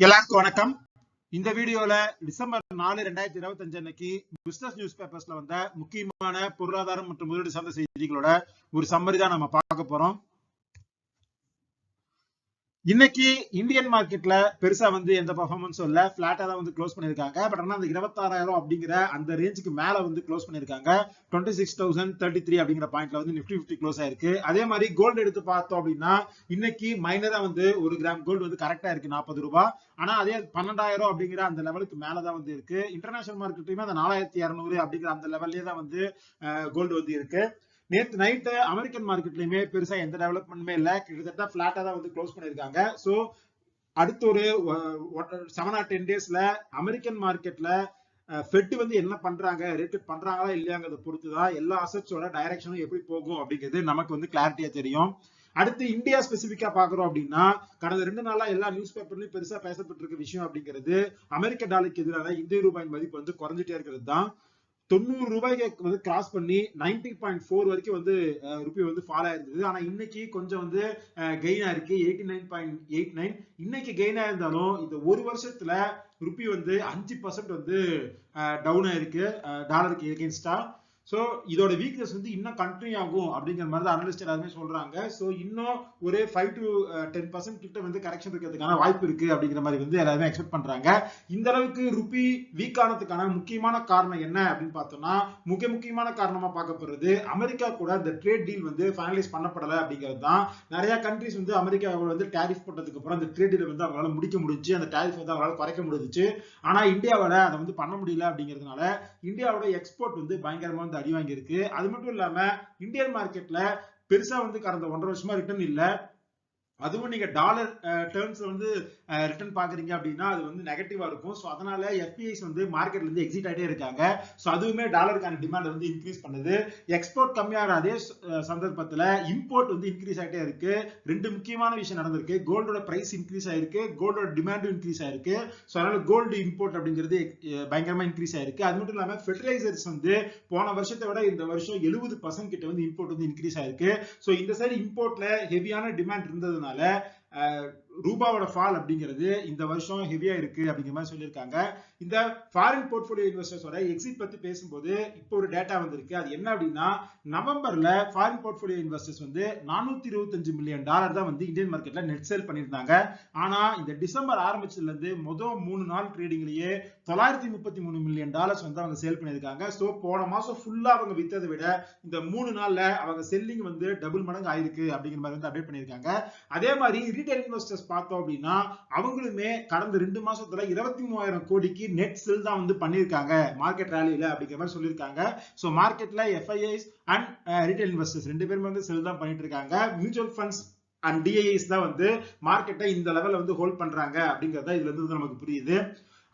எல்லாருக்கும் வணக்கம். இந்த வீடியோல டிசம்பர் நாலு ரெண்டாயிரத்தி இருபத்தி அஞ்சு அன்னைக்கு பிசினஸ் நியூஸ் பேப்பர்ஸ்ல வந்த முக்கியமான பொருளாதாரம் மற்றும் முதலீடு சார்ந்த செய்திகளோட ஒரு சம்மரி தான் நம்ம பார்க்க போறோம். இன்னைக்கு இந்தியன் மார்க்கெட்ல பெருசா வந்து எந்த பர்ஃபார்மன்ஸும் இல்ல. பிளாட்டா தான் வந்து க்ளோஸ் பண்ணிருக்காங்க பட் ஆனா அந்த இருபத்தாறாயிரம் அப்படிங்கிற அந்த ரேஞ்சுக்கு மேல வந்து க்ளோஸ் பண்ணிருக்காங்க twenty six thousand thirty three அப்படிங்கிற பாயிண்ட்ல வந்து நிப்டி பிப்டி க்ளோஸ் ஆயிருக்கு. அதே மாதிரி கோல்டு எடுத்து பார்த்தோம் அப்படின்னா இன்னைக்கு மைனரா வந்து ஒரு கிராம் கோல்டு வந்து கரெக்டா இருக்கு நாற்பது ரூபாய் ஆனா அதே பன்னெண்டாயிரம் அப்படிங்கிற அந்த லெவலுக்கு மேலதான் வந்து இருக்கு. இன்டர்நேஷனல் மார்க்கெட்லயுமே அந்த நாலாயிரத்தி இரநூறு அப்படிங்கிற அந்த லெவல்லே தான் வந்து கோல்டு வந்து இருக்கு. நேற்று நைட்டு அமெரிக்கன் மார்க்கெட்லயுமே பெருசா எந்த டெவலப்மெண்ட்டுமே இல்ல. கிட்டத்தட்ட பிளாட்டா தான் வந்து க்ளோஸ் பண்ணிருக்காங்க சோ அடுத்த ஒரு செவன் ஆர் டென் டேஸ்ல அமெரிக்கன் மார்க்கெட்ல ஃபெட் வந்து என்ன பண்றாங்க? ரேட் பண்றாங்களா? இல்லையாங்கிறத பொறுத்து தான் எல்லா அசட்ஸோட டைரக்ஷனும் எப்படி போகும் அப்படிங்கிறது நமக்கு வந்து கிளாரிட்டியா தெரியும். அடுத்து இந்தியா ஸ்பெசிபிக்கா பாக்குறோம் அப்படின்னா கடந்த ரெண்டு நாளா எல்லா நியூஸ் பேப்பர்லயும் பெருசா பேசப்பட்டு இருக்க விஷயம் அப்படிங்கிறது அமெரிக்க டாலருக்கு எதிரான இந்திய ரூபாயின் மதிப்பு வந்து குறைஞ்சிட்டே இருக்கிறது தான். தொண்ணூறு ரூபாய்க்கு வந்து கிராஸ் பண்ணி நைன்டி பாயிண்ட் ஃபோர் வரைக்கும் வந்து ருபி வந்து ஃபால் ஆயிருந்தது. ஆனா இன்னைக்கு கொஞ்சம் வந்து கெயின் ஆயிருக்கு. Eighty nine point eight nine இன்னைக்கு கெயின் ஆயிருந்தாலும் இந்த ஒரு வருஷத்துல ருபி வந்து அஞ்சு பர்சன்ட் வந்து டவுன் ஆயிருக்கு. டாலருக்கு எகேன்ஸ்டா ஸோ இதோட வீக்னஸ் வந்து இன்னும் கண்டினியூ ஆகும் அப்படிங்கிற மாதிரி தான் அனலிஸ்ட் எல்லாருமே சொல்றாங்க. ஸோ இன்னும் ஒரு ஃபைவ் டு டென் பர்சன்ட் கிட்ட வந்து கரெக்ஷன் இருக்கிறதுக்கான வாய்ப்பு இருக்கு அப்படிங்கிற மாதிரி வந்து எல்லாருமே எக்ஸ்பெக்ட் பண்றாங்க. இந்த அளவுக்கு ருபி வீக் ஆனதுக்கான முக்கியமான காரணம் என்ன அப்படின்னு பார்த்தோம்னா முக்கிய முக்கியமான காரணமா பார்க்கப்படுறது அமெரிக்கா கூட இந்த ட்ரேட் டீல் வந்து ஃபைனலைஸ் பண்ணப்படலை அப்படிங்கிறது தான். நிறைய கண்ட்ரிஸ் வந்து அமெரிக்காவோட வந்து டேரிஃப் போட்டதுக்கு அப்புறம் அந்த ட்ரேட் டீல் வந்து அவங்களால முடிக்க முடிஞ்சு அந்த டேரிஃப் வந்து அவங்களால குறைக்க முடிஞ்சிச்சு. ஆனா இந்தியாவோட அதை வந்து பண்ண முடியல அப்படிங்கிறதுனால இந்தியாவோட எக்ஸ்போர்ட் வந்து பயங்கரமா வந்து அடி வாங்கியிருக்கு. அது மட்டும் இல்லாம இந்தியன் மார்க்கெட்ல பெருசா வந்து கடந்த ஒன்றரை வருஷமா ரிட்டர்ன் இல்ல. அதுவும் நீங்க டாலர் டேர்ம்ஸ் வந்து ரிட்டர்ன் பாக்குறீங்க அப்படின்னா அது வந்து நெகட்டிவா இருக்கும். ஸோ அதனால எஃபிஐஸ் வந்து மார்க்கெட்ல இருந்து எக்ஸிட் ஆகிட்டே இருக்காங்க. ஸோ அதுவுமே டாலருக்கான டிமாண்ட் வந்து இன்க்ரீஸ் பண்ணுது. எக்ஸ்போர்ட் கம்மியான அதே சந்தர்ப்பத்துல இம்போர்ட் வந்து இன்க்ரீஸ் ஆகிட்டே இருக்கு. ரெண்டு முக்கியமான விஷயம் நடந்திருக்கு. கோல்டோட பிரைஸ் இன்க்ரீஸ் ஆயிருக்கு. கோல்டோட டிமாண்டும் இன்க்ரீஸ் ஆயிருக்கு. ஸோ அதனால கோல்டு இம்போர்ட் அப்படிங்கிறது பயங்கரமா இன்க்ரீஸ் ஆயிருக்கு. அது மட்டும் இல்லாம ஃபெர்டிலைசர்ஸ் வந்து போன வருஷத்தை விட இந்த வருஷம் எழுபது பர்சன்ட் கிட்ட வந்து இம்போர்ட் வந்து இன்க்ரீஸ் ஆயிருக்கு. ஸோ இந்த சைடு இம்போர்ட்ல ஹெவியான டிமாண்ட் இருந்ததுனால 我呢呃 ரூபாவோட ஃபால் அப்படிங்கிறது இந்த வருஷம் ஹெவியா இருக்கு அப்படிங்கிற மாதிரி சொல்லியிருக்காங்க. இந்த ஃபாரின் போர்ட்போலியோ இன்வெஸ்டர்ஸோட எக்ஸிட் பத்தி பேசும்போது இப்போ ஒரு டேட்டா வந்திருக்கு. அது என்ன அப்படின்னா நவம்பர்ல ஃபாரின் போர்ட்போலியோ இன்வெஸ்டர்ஸ் வந்து நானூத்தி இருபத்தஞ்சு மில்லியன் டாலர் தான் வந்து இந்தியன் மார்க்கெட்ல நெட் சேல் பண்ணியிருந்தாங்க. ஆனா இந்த டிசம்பர் ஆரம்பிச்சதுல இருந்து மொதல் மூணு நாள் ட்ரேடிங்லயே தொள்ளாயிரத்தி முப்பத்தி மூணு மில்லியன் டாலர்ஸ் வந்து அவங்க சேல் பண்ணியிருக்காங்க. ஸோ போன மாசம் ஃபுல்லா அவங்க வித்ததை விட இந்த மூணு நாள்ல அவங்க செல்லிங் வந்து டபுள் மடங்கு ஆயிருக்கு அப்படிங்கிற மாதிரி வந்து அப்டேட் பண்ணியிருக்காங்க. அதே மாதிரி ரீட்டைல் இன்வெஸ்டர்ஸ் பார்த்தோம் அப்படின்னா அவங்களுமே கடந்த ரெண்டு மாசத்துல இருபத்தி மூவாயிரம் கோடிக்கு நெட் செல் தான் வந்து பண்ணியிருக்காங்க. மார்க்கெட் ரேலியில அப்படிங்கிற மாதிரி சொல்லியிருக்காங்க. ஸோ மார்க்கெட்ல எஃப்ஐஐஸ் அண்ட் ரீட்டைல் இன்வெஸ்டர்ஸ் ரெண்டு பேருமே வந்து செல் தான் பண்ணிட்டு இருக்காங்க. மியூச்சுவல் ஃபண்ட்ஸ் அண்ட் டிஐஸ் தான் வந்து மார்க்கெட்டை இந்த லெவல்ல வந்து ஹோல்ட் பண்றாங்க அப்படிங்கறத இதுல இருந்து நமக்கு புரியுது.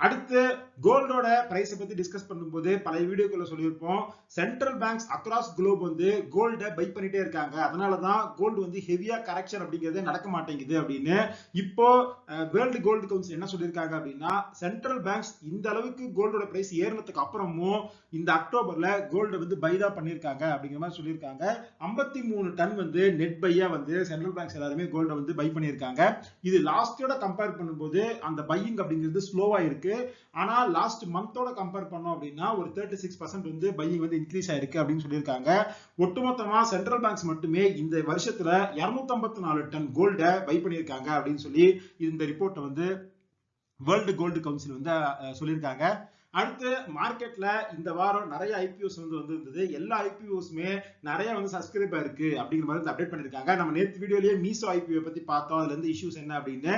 அடுத்து கோல்டோட பிரைஸை பத்தி டிஸ்கஸ் பண்ணும்போது பல வீடியோக்குள்ள சொல்லியிருப்போம். சென்ட்ரல் பேங்க்ஸ் அக்ராஸ் குளோப் வந்து கோல்டை பை பண்ணிட்டே இருக்காங்க. அதனாலதான் கோல்டு வந்து ஹெவியா கரெக்ஷன் அப்படிங்கிறது நடக்க மாட்டேங்குது அப்படின்னு. இப்போ வேர்ல்டு கோல்டு கவுன்சில் என்ன சொல்லியிருக்காங்க அப்படின்னா சென்ட்ரல் பேங்க்ஸ் இந்த அளவுக்கு கோல்டோட பிரைஸ் ஏறினதுக்கு அப்புறமும் இந்த அக்டோபர்ல கோல்டு வந்து பை தான் பண்ணியிருக்காங்க அப்படிங்கிற மாதிரி சொல்லியிருக்காங்க. ஐம்பத்தி மூணு டன் வந்து நெட் பையா வந்து சென்ட்ரல் பேங்க்ஸ் எல்லாருமே கோல்டை வந்து பை பண்ணியிருக்காங்க. இது லாஸ்டோட கம்பேர் பண்ணும்போது அந்த பையிங் அப்படிங்கிறது ஸ்லோவா இருக்கு. ஆனால் லாஸ்ட் மந்தோட கம்பேர் பண்ணோம் அப்படின்னா ஒரு தேர்ட்டி சிக்ஸ் பர்சன்ட் வந்து பையிங் வந்து இன்க்ரீஸ் ஆயிருக்கு அப்படின்னு சொல்லியிருக்காங்க. ஒட்டுமொத்தமா சென்ட்ரல் பேங்க்ஸ் மட்டுமே இந்த வருஷத்துல இருநூத்தி நாலு டன் கோல்டை பை பண்ணியிருக்காங்க அப்படின்னு சொல்லி இந்த ரிப்போர்ட்டை வந்து வேர்ல்டு கோல்டு கவுன்சில் வந்து சொல்லியிருக்காங்க. அடுத்து மார்க்கெட்ல இந்த வாரம் நிறைய ஐபிஓஸ் வந்து வந்திருந்தது. எல்லா ஐபிஓஸுமே நிறைய வந்து சப்ஸ்கிரைப் ஆயிருக்கு அப்படிங்கிற மாதிரி அப்டேட் பண்ணிருக்காங்க நம்ம நேற்று வீடியோலயே மீசோ ஐபிஓ பத்தி பார்த்தோம். அதுல இருந்து இஷ்யூஸ் என்ன அப்படின்னு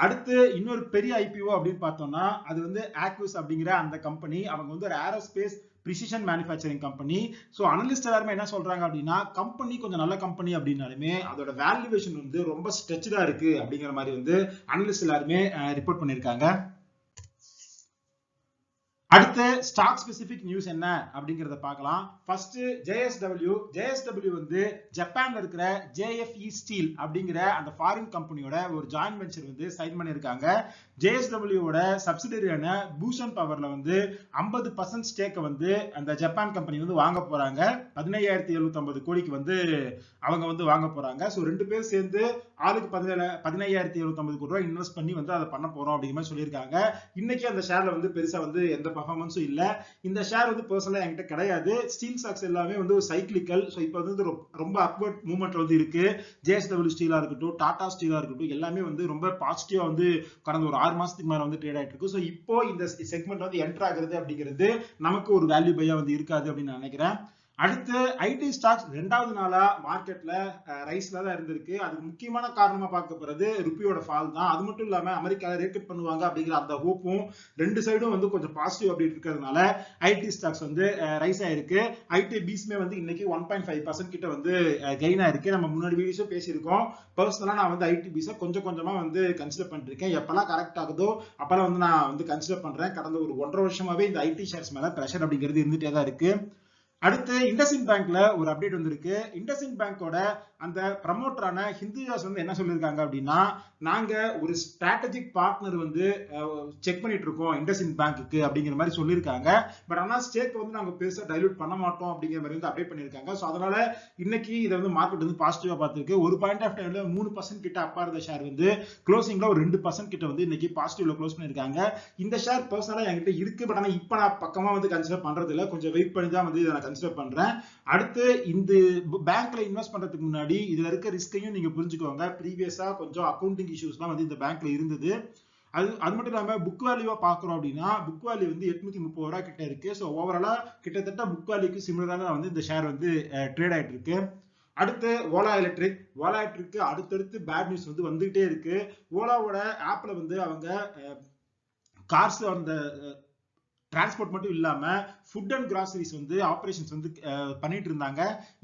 அடுத்து இன்னொரு பெரிய ஐபிஓ அப்படின்னு பார்த்தோம்னா அது வந்து ஆக்யூஸ் அப்படிங்கிற அந்த கம்பெனி அவங்க வந்து ஒரு aerospace precision manufacturing company so analyst எல்லாருமே என்ன சொல்றாங்க அப்படின்னா கம்பெனி கொஞ்சம் நல்ல கம்பெனி அப்படின்னாலுமே அதோட வேல்யூவேஷன் வந்து ரொம்ப ஸ்ட்ரெச்சா இருக்கு அப்படிங்கிற மாதிரி வந்து அனலிஸ்ட் எல்லாருமே ரிப்போர்ட் பண்ணியிருக்காங்க. அடுத்து ஸ்டாக் ஸ்பெசிபிக் நியூஸ் என்ன அப்படிங்கறத பார்க்கலாம். ஃபர்ஸ்ட் ஜேஎஸ்டபிள்யூ ஜேஎஸ்டபிள்யூ வந்து ஜப்பான்ல இருக்கிற ஜேஎஃப்இ ஸ்டீல் அப்படிங்கிற அந்த ஃபாரின் கம்பெனியோட ஒரு ஜாயின் வெஞ்சர் வந்து சைன் பண்ணியிருக்காங்க. ஜேஎஸ்டபிள்யூவோட சப்சிடரியான பூஷன் பவர்ல வந்து ஐம்பது பர்சன்ட் ஸ்டேக்கை வந்து அந்த ஜப்பான் கம்பெனி வந்து வாங்க போறாங்க. பதினையாயிரத்தி எழுநூத்தி கோடிக்கு வந்து அவங்க வந்து வாங்க போறாங்க. ஸோ ரெண்டு பேரும் சேர்ந்து ஆளுக்கு பதினேழு பதினையாயிரத்தி எழுநூத்தி கோடி ரூபாய் இன்வெஸ்ட் பண்ணி வந்து அதை பண்ண போறோம் அப்படிங்கிற மாதிரி சொல்லியிருக்காங்க. இன்னைக்கு அந்த ஷேர்ல வந்து பெருசா வந்து எந்த பர்ஃபார்மன்ஸும் இல்லை. இந்த ஷேர் வந்து பர்சனலாக என்கிட்ட கிடையாது. ஸ்டீல் ஸ்டாக்ஸ் எல்லாமே வந்து ஒரு சைக்கிளிக்கல் ஸோ இப்போ வந்து ரொம்ப அப்வர்ட் மூவ்மெண்ட் வந்து இருக்கு. ஜேஎஸ்டபிள்யூ ஸ்டீலாக இருக்கட்டும் டாடா ஸ்டீலாக இருக்கட்டும் எல்லாமே வந்து ரொம்ப பாசிட்டிவாக வந்து கடந்த ஒரு ஆறு மாதத்துக்கு மேலே வந்து ட்ரேட் ஆகிட்டு இருக்கு. ஸோ இப்போ இந்த செக்மெண்ட் வந்து என்ட்ராகிறது ஆகுறது அப்படிங்கிறது நமக்கு ஒரு வேல்யூ பையாக வந்து இருக்காது அப்படின்னு நான் நினைக்கிறேன். அடுத்து ஐடி ஸ்டாக்ஸ் ரெண்டாவது நாளா மார்க்கெட்ல ரைஸ்ல தான் இருந்திருக்கு. அதுக்கு முக்கியமான காரணமா பார்க்க போறது ருப்பியோட ஃபால் தான். அது மட்டும் இல்லாம அமெரிக்கால ரேட் பண்ணுவாங்க அப்படிங்கிற அந்த ஹோப்பும் ரெண்டு சைடும் வந்து கொஞ்சம் பாசிட்டிவ் அப்படி இருக்கிறதுனால ஐடி ஸ்டாக்ஸ் வந்து ரைஸ் ஆயிருக்கு. ஐடி பீஸ்மே வந்து இன்னைக்கு ஒன் பாயிண்ட் ஃபைவ் பர்சன்ட் கிட்ட வந்து கெயின் ஆயிருக்கு. நம்ம முன்னாடி வீடியோஸும் பேசியிருக்கோம். பர்சனலா நான் வந்து ஐடி பீஸை கொஞ்சம் கொஞ்சமா வந்து கன்சிடர் பண்ணிருக்கேன் எப்பெல்லாம் கரெக்ட் ஆகுதோ அப்பெல்லாம் வந்து நான் வந்து கன்சிடர் பண்றேன். கடந்த ஒரு ஒன்றரை வருஷமாவே இந்த ஐடி ஷேர்ஸ் மேல ப்ரெஷர் அப்படிங்கிறது இருந்துட்டே தான் இருக்கு. அடுத்து இண்டஸ்இன் பேங்க்ல ஒரு அப்டேட் வந்திருக்கு. இண்டஸ்இன் பேங்கோட அந்த ப்ரமோட்டரான ஹிந்துஜாஸ் வந்து என்ன சொல்லியிருக்காங்க அப்படின்னா நாங்க ஒரு ஸ்ட்ராட்டஜிக் பார்ட்னர் வந்து செக் பண்ணிட்டு இருக்கோம் இண்டஸ்இன் பேங்க்கு அப்படிங்கிற மாதிரி சொல்லியிருக்காங்க. பட் ஆனால் ஸ்டேக் வந்து நாங்க பெருசா டைலூட் பண்ண மாட்டோம் அப்படிங்கிற மாதிரி வந்து அப்டேட் பண்ணியிருக்காங்க. ஸோ அதனால இன்னைக்கு இதை வந்து மார்க்கெட் வந்து பாசிட்டிவா பார்த்துருக்கு. ஒரு பாயிண்ட் ஆஃப் டைம்ல மூணு பர்சன்ட் கிட்ட அப்பா இருந்த ஷேர் வந்து க்ளோசிங்ல ஒரு ரெண்டு பர்சன்ட் கிட்ட வந்து இன்னைக்கு பாசிட்டிவ்ல க்ளோஸ் பண்ணியிருக்காங்க. இந்த ஷேர் பர்சனலா என்கிட்ட இருக்கு. பட் ஆனால் இப்போ நான் பக்கமா வந்து கன்சிடர் பண்றது கொஞ்சம் வெயிட் பண்ணி தான் வந்து இதை நான் கன்சிடர் பண்றேன். அடுத்து இந்த பேங்க்ல இன்வெஸ்ட் பண்றதுக்கு முன்னாடி இதுல இருக்க ரிஸ்கையும் நீங்க புரிஞ்சுக்கோங்க. ப்ரீவியஸா கொஞ்சம் அக்கௌண்டிங் இஷ்யூஸ்லாம் வந்து இந்த பேங்க்ல இருந்தது. அது அது மட்டும் இல்லாமல் புக் வேல்யூவாக பார்க்குறோம் அப்படின்னா புக் வேல்யூ வந்து எட்நூத்தி முப்பது ரூபா கிட்ட இருக்கு. ஸோ ஓவராலாக கிட்டத்தட்ட புக் வேல்யூக்கு சிமிலராக வந்து இந்த ஷேர் வந்து ட்ரேட் ஆகிட்டு இருக்கு. அடுத்து ஓலா எலக்ட்ரிக் ஓலா எலக்ட்ரிக்கு அடுத்தடுத்து பேட் நியூஸ் வந்து வந்துகிட்டே இருக்கு. ஓலாவோட ஆப்ல வந்து அவங்க கார்ஸ் அந்த டிரான்ஸ்போர்ட் மட்டும் இல்லாம ஃபுட் அண்ட் கிராசரிஸ் வந்து ஆப்ரேஷன்ஸ் வந்து பண்ணிட்டு இருந்தாங்க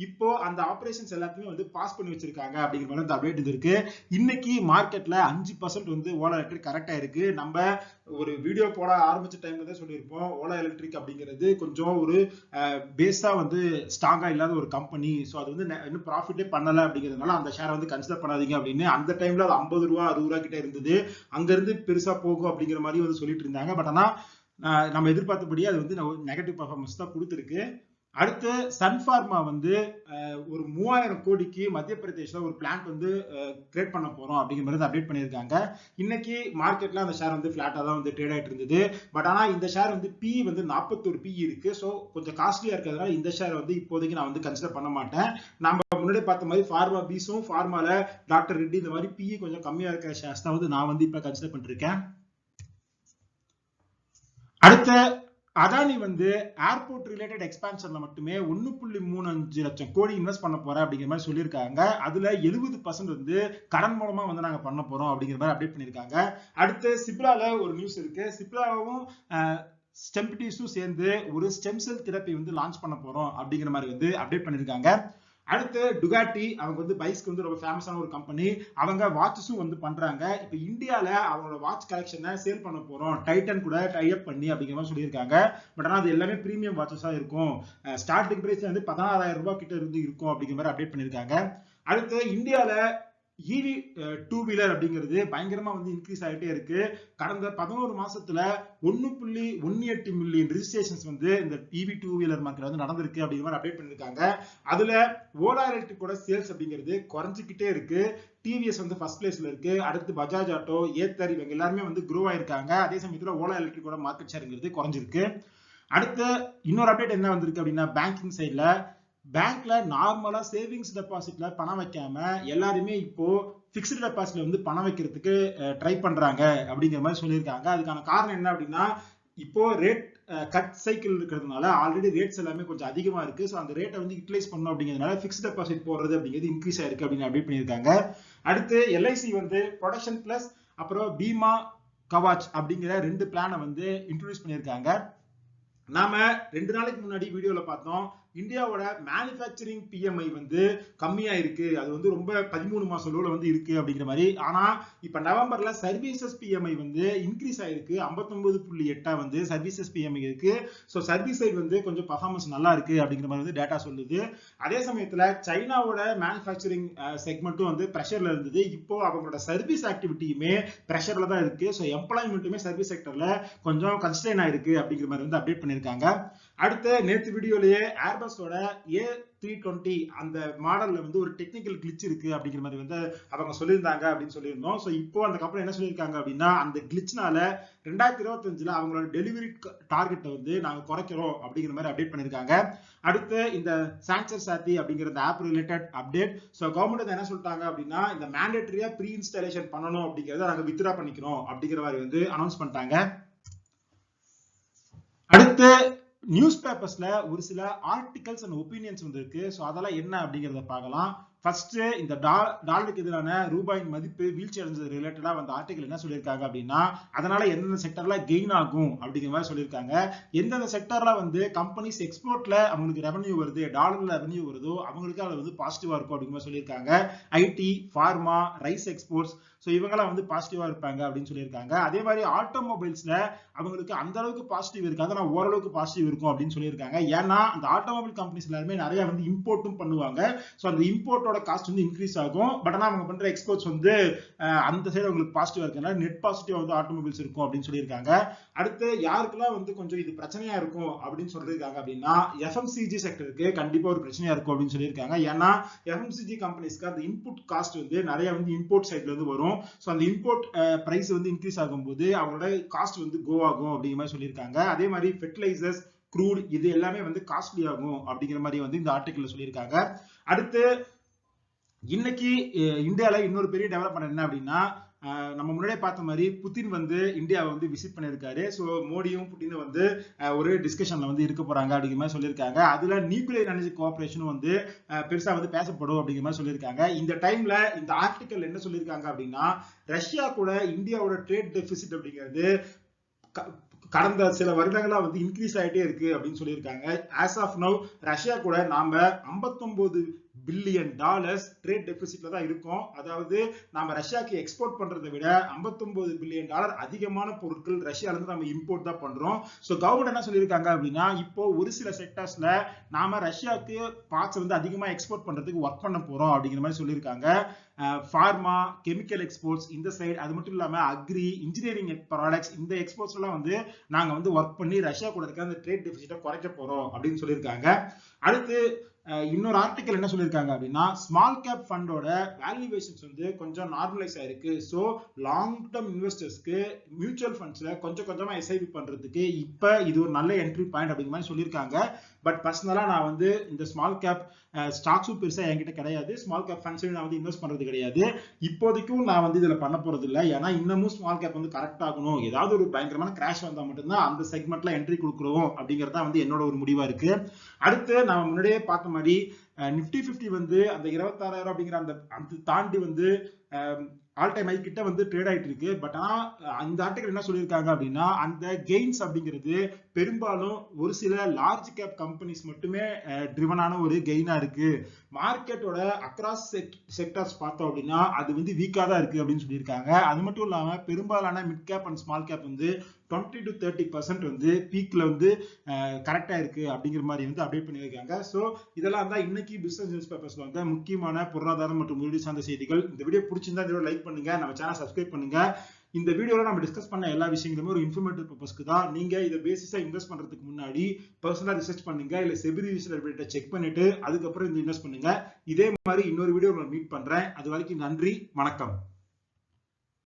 இப்போ அந்த ஆப்ரேஷன்ஸ் எல்லாத்தையுமே வந்து பாஸ் பண்ணி வச்சிருக்காங்க அப்படிங்கிற மாதிரி அந்த அப்டேட் இருக்கு இன்னைக்கு மார்க்கெட்ல அஞ்சு பர்சன்ட் வந்து ஓலா எலக்ட்ரிக் கரெக்டா இருக்கு நம்ம ஒரு வீடியோ போட ஆரம்பிச்ச டைம்ல தான் சொல்லியிருப்போம். ஓலா எலக்ட்ரிக் அப்படிங்கிறது கொஞ்சம் ஒரு பேஸா வந்து ஸ்ட்ராங்கா இல்லாத ஒரு கம்பெனி ஸோ அது வந்து இன்னும் ப்ராஃபிட்டே பண்ணல அப்படிங்கிறதுனால அந்த ஷேரை வந்து கன்சிடர் பண்ணாதீங்க அப்படின்னு அந்த டைம்ல அது ஐம்பது ரூபா அறுபது ரூபா கிட்ட இருந்தது. அங்க இருந்து பெருசா போகும் அப்படிங்கிற மாதிரி வந்து சொல்லிட்டு இருந்தாங்க பட் ஆனா நம்ம எதிர்பார்த்தபடியே அது வந்து நெகட்டிவ் பர்ஃபார்மன்ஸ் தான் கொடுத்துருக்கு. அடுத்து சன்ஃபார்மா வந்து ஒரு மூவாயிரம் கோடிக்கு மத்திய பிரதேஷ்ல ஒரு பிளான்ட் வந்து கிரியேட் பண்ண போறோம் அப்படிங்கிற மாதிரி அப்டேட் பண்ணியிருக்காங்க. இன்னைக்கு மார்க்கெட்டில் அந்த ஷேர் வந்து ஃப்ளாட்டாக தான் வந்து ட்ரேட் ஆயிட்டு இருந்தது. பட் ஆனால் இந்த ஷேர் வந்து பி வந்து நாற்பத்தொரு பி இருக்கு. ஸோ கொஞ்சம் காஸ்ட்லியா இருக்கிறதுனால இந்த ஷேர் வந்து இப்போதைக்கு நான் வந்து கன்சிடர் பண்ண மாட்டேன். நம்ம முன்னாடி பார்த்த மாதிரி ஃபார்மா பீஸும் ஃபார்மால டாக்டர் ரெட்டி இந்த மாதிரி பிஇ கொஞ்சம் கம்மியா இருக்கிற ஷேர்ஸ் தான் வந்து நான் வந்து இப்போ கன்சிடர் பண்ணிருக்கேன் அடுத்த அதானி வந்து ஏர்போர்ட் ரிலேட்டட் எக்ஸ்பான்ஷன்ல மட்டுமே ஒன்னு புள்ளி மூணு அஞ்சு லட்சம் கோடி இன்வெஸ்ட் பண்ண போறேன் அப்படிங்கிற மாதிரி சொல்லியிருக்காங்க. அதுல எழுபது பர்சன்ட் வந்து கடன் மூலமா வந்து நாங்க பண்ண போறோம் அப்படிங்கிற மாதிரி அப்டேட் பண்ணியிருக்காங்க. அடுத்து சிப்லால ஒரு நியூஸ் இருக்கு. சிப்லாவும் ஸ்டெம்பிட்டிஸும் சேர்ந்து ஒரு ஸ்டெம் செல் தெரப்பி வந்து லான்ச் பண்ண போறோம் அப்படிங்கிற மாதிரி வந்து அப்டேட் பண்ணியிருக்காங்க. அடுத்து டுகாட்டி அவங்க வந்து பைக்ஸ்க்கு வந்து ரொம்ப ஃபேமஸான ஒரு கம்பெனி அவங்க வாட்சஸும் வந்து பண்றாங்க. இப்போ இந்தியாவில் அவங்களோட வாட்ச் கலெக்ஷனை சேல் பண்ண போறோம். டைட்டன் கூட டை அப் பண்ணி அப்படிங்கிற மாதிரி சொல்லியிருக்காங்க. பட் ஆனால் அது எல்லாமே ப்ரீமியம் வாட்சஸா இருக்கும். ஸ்டார்டிங் பிரைஸ் வந்து பதினாறாயிரம் ரூபாய் கிட்ட இருந்து இருக்கும் அப்படிங்கிற மாதிரி அப்டேட் பண்ணியிருக்காங்க. அடுத்து இந்தியாவில் இவி டூ வீலர் அப்படிங்கிறது பயங்கரமா வந்து இன்க்ரீஸ் ஆகிட்டே இருக்கு. கடந்த பதினோரு மாசத்துல ஒன்னு புள்ளி ஒன்னு எட்டு மில்லியன் ரிஜிஸ்ட்ரேஷன்ஸ் வந்து இந்த இவி டூ வீலர் மார்க்கெட் வந்து நடந்திருக்கு அப்படிங்கிற மாதிரி அப்டேட் பண்ணிருக்காங்க. அதுல ஓலா எலக்ட்ரிக்கோட சேல்ஸ் அப்படிங்கிறது குறைஞ்சிக்கிட்டே இருக்கு. டிவிஎஸ் வந்து ஃபர்ஸ்ட் பிளேஸ்ல இருக்கு. அடுத்து பஜாஜ் ஆட்டோ ஏத்தர் இவங்க எல்லாருமே வந்து க்ரோ ஆயிருக்காங்க. அதே சமயத்துல ஓலா எலக்ட்ரிக்கோட மார்க்கெட் ஷேருங்கிறது குறைஞ்சிருக்கு. அடுத்து இன்னொரு அப்டேட் என்ன வந்திருக்கு அப்படின்னா பேங்கிங் சைட்ல பேங்க்ல நார்மலா சேவிங்ஸ் டெபாசிட்ல பணம் வைக்காம எல்லாருமே இப்போ ஃபிக்ஸ்டு டெபாசிட்ல வந்து பணம் வைக்கிறதுக்கு ட்ரை பண்றாங்க அப்படிங்கிற மாதிரி சொல்லியிருக்காங்க. அதுக்கான காரணம் என்ன அப்படின்னா இப்போ ரேட் கட் சைக்கிள் இருக்கிறதுனால ஆல்ரெடி ரேட்ஸ் எல்லாமே கொஞ்சம் அதிகமா இருக்கு. ஸோ அந்த ரேட்டை வந்து யூட்டிலைஸ் பண்ணணும் அப்படிங்கிறதுனால ஃபிக்ஸ்ட் டெபாசிட் போடுறது அப்படிங்கிறது இன்க்ரீஸ் ஆயிருக்கு அப்படின்னு அப்டேட் பண்ணியிருக்காங்க. அடுத்து எல்ஐசி வந்து ப்ரொடக்ஷன் பிளஸ் அப்புறம் பீமா கவாச் அப்படிங்கிற ரெண்டு பிளானை வந்து இன்ட்ரடியூஸ் பண்ணியிருக்காங்க. நாம ரெண்டு நாளைக்கு முன்னாடி வீடியோல பார்த்தோம். இந்தியாவோட மேனுஃபேக்சரிங் பிஎம்ஐ வந்து கம்மியா இருக்கு. அது வந்து ரொம்ப பதிமூணு மாசம் லோல வந்து இருக்கு அப்படிங்கிற மாதிரி. ஆனா இப்ப நவம்பர்ல சர்வீசஸ் பிஎம்ஐ வந்து இன்க்ரீஸ் ஆயிருக்கு. 59.8 புள்ளி எட்டா வந்து சர்வீசஸ் பிஎம்ஐ இருக்கு. ஸோ சர்வீஸ் சைடு வந்து கொஞ்சம் பர்ஃபார்மன்ஸ் நல்லா இருக்கு அப்படிங்கிற மாதிரி வந்து டேட்டா சொல்லுது. அதே சமயத்துல சைனாவோட மேனுஃபேக்சரிங் செக்மெண்ட்டும் வந்து ப்ரெஷர்ல இருந்தது. இப்போ அவங்களோட சர்வீஸ் ஆக்டிவிட்டியுமே ப்ரெஷர்ல தான் இருக்கு. ஸோ எம்ப்ளாய்மெண்ட்டுமே சர்வீஸ் செக்டர்ல கொஞ்சம் கன்ஸ்டைன் ஆயிருக்கு அப்படிங்கிற மாதிரி வந்து அப்டேட் பண்ணியிருக்காங்க அடுத்து நேற்று வீடியோலயே ஏர்பஸோட ஏ த்ரீ டுவெண்ட்டி அந்த மாடலில் வந்து ஒரு டெக்னிக்கல் கிளிச் இருக்கு அப்படிங்கிற மாதிரி வந்து அவங்க சொல்லியிருந்தாங்க அப்படின்னு சொல்லியிருந்தோம். ஸோ இப்போ அந்த கம்பெனி என்ன சொல்லியிருக்காங்க அப்படின்னா அந்த கிளிச்னால ரெண்டாயிரத்தி இருபத்தஞ்சில் அவங்களோட டெலிவரி டார்கெட்டை வந்து நாங்கள் குறைக்கிறோம் அப்படிங்கிற மாதிரி அப்டேட் பண்ணியிருக்காங்க. அடுத்து இந்த சான்சர் சாத்தி அப்படிங்கிற இந்த app related update so government என்ன சொல்லிட்டாங்க அப்படின்னா இந்த மேண்டேட்டரியா ப்ரீ இன்ஸ்டாலேஷன் பண்ணணும் அப்படிங்கிறத நாங்கள் வித்ரா பண்ணிக்கிறோம் அப்படிங்கிற மாதிரி வந்து அனௌன்ஸ் பண்ணிட்டாங்க. அடுத்து நியூஸ் பேப்பர்ஸ்ல ஒரு சில ஆர்டிகல்ஸ் அண்ட் ஒப்பீனியன்ஸ் வந்திருக்கு. ஸோ அதெல்லாம் என்ன அப்படிங்கிறத பார்க்கலாம். ஃபர்ஸ்ட் இந்த டால் டாலருக்கு எதிரான ரூபாயின் மதிப்பு வீழ்ச்சி அடைஞ்சது ரிலேட்டடா வந்த ஆர்டிகல் என்ன சொல்லியிருக்காங்க அப்படின்னா அதனால எந்தெந்த செக்டர்ல கெயின் ஆகும் அப்படிங்கிற மாதிரி சொல்லியிருக்காங்க. எந்தெந்த செக்டர்ல வந்து கம்பெனிஸ் எக்ஸ்போர்ட்ல அவங்களுக்கு ரெவன்யூ வருது டாலர்ல ரெவன்யூ வருதோ அவங்களுக்கு அது வந்து பாசிட்டிவா இருக்கும் அப்படிங்கிற மாதிரி சொல்லியிருக்காங்க. IT pharma rice exports so இவங்கெல்லாம் வந்து பாசிட்டிவா இருப்பாங்க அப்படின்னு சொல்லியிருக்காங்க. அதே மாதிரி ஆட்டோமொபைல்ஸ்ல அவங்களுக்கு அந்த அளவுக்கு பாசிட்டிவ் இருக்காது. ஆனால் ஓரளவுக்கு பாசிட்டிவ் இருக்கும் அப்படின்னு சொல்லியிருக்காங்க. ஏன்னா அந்த ஆட்டோமொபைல் கம்பெனிஸ் எல்லாருமே நிறைய வந்து இம்போர்ட்டும் பண்ணுவாங்க. ஸோ அந்த இம்போர்ட்டோட காஸ்ட் வந்து இன்க்ரீஸ் ஆகும். பட் ஆனால் அவங்க பண்ற எக்ஸ்போர்ட்ஸ் வந்து அந்த சைடு அவங்களுக்கு பாசிட்டிவா இருக்கனால நெட் பாசிட்டிவாக வந்து ஆட்டோமொபைல்ஸ் இருக்கும் அப்படின்னு சொல்லியிருக்காங்க. அடுத்து யாருக்கெல்லாம் வந்து கொஞ்சம் இது பிரச்சனையா இருக்கும் அப்படின்னு சொல்லியிருக்காங்க அப்படின்னா எஃப்எம்சிஜி செக்டருக்கு கண்டிப்பா ஒரு பிரச்சனையா இருக்கும் அப்படின்னு சொல்லியிருக்காங்க. ஏன்னா எஃப்எம்சிஜி கம்பெனிஸ்க்கு அந்த இன்புட் காஸ்ட் வந்து நிறைய வந்து இம்போர்ட் சைட்ல இருந்து வரும். ஸோ அந்த இம்போர்ட் பிரைஸ் uh, வந்து இன்க்ரீஸ் ஆகும்போது அவங்களோட காஸ்ட் வந்து கோ ஆகும் அப்படிங்கிற மாதிரி சொல்லியிருக்காங்க. அதே மாதிரி ஃபெர்டிலைசர்ஸ் க்ரூட் இது எல்லாமே வந்து காஸ்ட்லி ஆகும் அப்படிங்கிற மாதிரி வந்து இந்த ஆர்டிக்கல்ல சொல்லியிருக்காங்க. அடுத்து இன்னைக்கு uh, இந்தியாவில் இன்னொரு பெரிய டெவலப்மெண்ட் என்ன அப்படின்னா நம்ம முன்னாடியே பார்த்த மாதிரி புதின் வந்து இந்தியாவை வந்து விசிட் பண்ணியிருக்காரு. ஸோ மோடியும் புட்டினும் வந்து ஒரு டிஸ்கஷனில் வந்து இருக்க போகிறாங்க அப்படிங்கிற மாதிரி சொல்லியிருக்காங்க. அதில் நியூக்ளியர் எனர்ஜி கோஆப்ரேஷனும் வந்து பெருசாக வந்து பேசப்படும் அப்படிங்கிற மாதிரி சொல்லியிருக்காங்க. இந்த டைமில் இந்த ஆர்டிக்கல் என்ன சொல்லியிருக்காங்க அப்படின்னா ரஷ்யா கூட இந்தியாவோட ட்ரேட் டெபிசிட் அப்படிங்கிறது க- கடந்த சில வருடங்களா வந்து இன்க்ரீஸ் ஆகிட்டே இருக்கு அப்படின்னு சொல்லியிருக்காங்க. ஆஸ் ஆஃப் நவ் ரஷ்யா கூட நாம 59 பில்லியன் டாலர்ஸ் ட்ரேட் டெபிசிட்ல தான் இருக்கும். அதாவது நாம ரஷ்யாக்கு எக்ஸ்போர்ட் பண்றதை விட 59 பில்லியன் டாலர் அதிகமான பொருட்கள் ரஷ்யால இருந்து நம்ம இம்போர்ட் தான் பண்றோம். ஸோ கவர்மெண்ட் என்ன சொல்லியிருக்காங்க அப்படின்னா இப்போ ஒரு சில செக்டர்ஸ்ல நாம ரஷ்யாவுக்கு பார்ட்ஸ் வந்து அதிகமா எக்ஸ்போர்ட் பண்றதுக்கு ஒர்க் பண்ண போறோம் அப்படிங்கிற மாதிரி சொல்லியிருக்காங்க. ஃபார்மா கெமிக்கல் எக்ஸ்போர்ட்ஸ் இந்த சைடு அது மட்டும் இல்லாம அக்ரி இன்ஜினியரிங் ப்ராடக்ட்ஸ் இந்த எக்ஸ்போர்ட்ஸ் எல்லாம் வந்து நாங்க வந்து ஒர்க் பண்ணி ரஷ்யா கூட இருக்க அந்த ட்ரேட் டெபிசிட்டை குறைக்க போறோம் அப்படின்னு சொல்லியிருக்காங்க. அடுத்து இன்னொரு ஆர்டிக்கல் என்ன சொல்லியிருக்காங்க அப்படின்னா ஸ்மால் கேப் ஃபண்டோட வேல்யூவேஷன்ஸ் வந்து கொஞ்சம் நார்மலைஸ் ஆயிருக்கு. ஸோ லாங் டேர்ம் இன்வெஸ்டர்ஸ்க்கு மியூச்சுவல் ஃபண்ட்ஸில் கொஞ்சம் கொஞ்சமா எஸ்ஐபி பண்றதுக்கு இப்ப இது ஒரு நல்ல என்ட்ரி பாயிண்ட் அப்படிங்கிற மாதிரி சொல்லியிருக்காங்க. பட் பர்சனலாக நான் வந்து இந்த ஸ்மால் கேப் ஸ்டாக்ஸும் பெருசாக என்கிட்ட கிடையாது. ஸ்மால் கேப் ஃபண்ட்ஸையும் நான் வந்து இன்வெஸ்ட் பண்ணுறது கிடையாது. இப்போதைக்கும் நான் வந்து இதில் பண்ண போகிறது இல்லை. ஏன்னா இன்னமும் ஸ்மால் கேப் வந்து கரெக்ட் ஆகணும். ஏதாவது ஒரு பயங்கரமான கிராஷ் வந்தால் மட்டும்தான் அந்த செக்மெண்ட்டில் என்ட்ரி கொடுக்குறோம் அப்படிங்கிறது தான் வந்து என்னோட ஒரு முடிவாக இருக்கு. அடுத்து நான் முன்னாடியே பார்த்த மாதிரி நிப்டி 50 வந்து அந்த இருபத்தாறாயிரம் அப்படிங்கிற அந்த அந்த தாண்டி வந்து ஆல் டைம் ஹை கிட்ட வந்து ட்ரேட் ஆயிட்டு இருக்கு. பட் ஆனா அந்த ஆர்டிகல் என்ன சொல்லியிருக்காங்க அப்படின்னா அந்த கெயின்ஸ் அப்படிங்கிறது பெரும்பாலும் ஒரு சில லார்ஜ் கேப் கம்பெனிஸ் மட்டுமே ட்ரிவனான ஒரு கெயினா இருக்கு. மார்க்கெட்டோட அக்ராஸ் செக்டர்ஸ் பார்த்தோம் அப்படின்னா அது வந்து வீக்கா தான் இருக்கு அப்படின்னு சொல்லியிருக்காங்க. அது மட்டும் இல்லாம பெரும்பாலான mid cap and small cap வந்து டுவெண்ட்டி டு தேர்ட்டி பர்சன்ட் வந்து பீக்ல வந்து கரெக்டாக இருக்கு அப்படிங்கிற மாதிரி வந்து அப்டேட் பண்ணியிருக்காங்க. ஸோ இதெல்லாம் தான் இன்னைக்கு பிசினஸ் நியூஸ் பேப்பர்ஸ்ல வந்து முக்கியமான பொருளாதாரம் மற்றும் முதலீடு சார்ந்த செய்திகள். இந்த வீடியோ பிடிச்சிருந்தா இந்த லைக் பண்ணுங்க. நம்ம சேனல் சப்ஸ்கிரைப் பண்ணுங்க. இந்த வீடியோவில் நம்ம டிஸ்கஸ் பண்ண எல்லா விஷயங்களுமே ஒரு இன்ஃபர்மேட்டிவ் பர்பஸ்க்கு தான். நீங்கள் இதை பேசிஸாக இன்வெஸ்ட் பண்ணுறதுக்கு முன்னாடி பர்சனலாக ரிசர்ச் பண்ணுங்க. இல்லை செபி ரிலேட்டட் செக் பண்ணிட்டு அதுக்கப்புறம் இந்த இன்வெஸ்ட் பண்ணுங்க. இதே மாதிரி இன்னொரு வீடியோ மீட் பண்ணுறேன் அது வரைக்கும் நன்றி. வணக்கம்.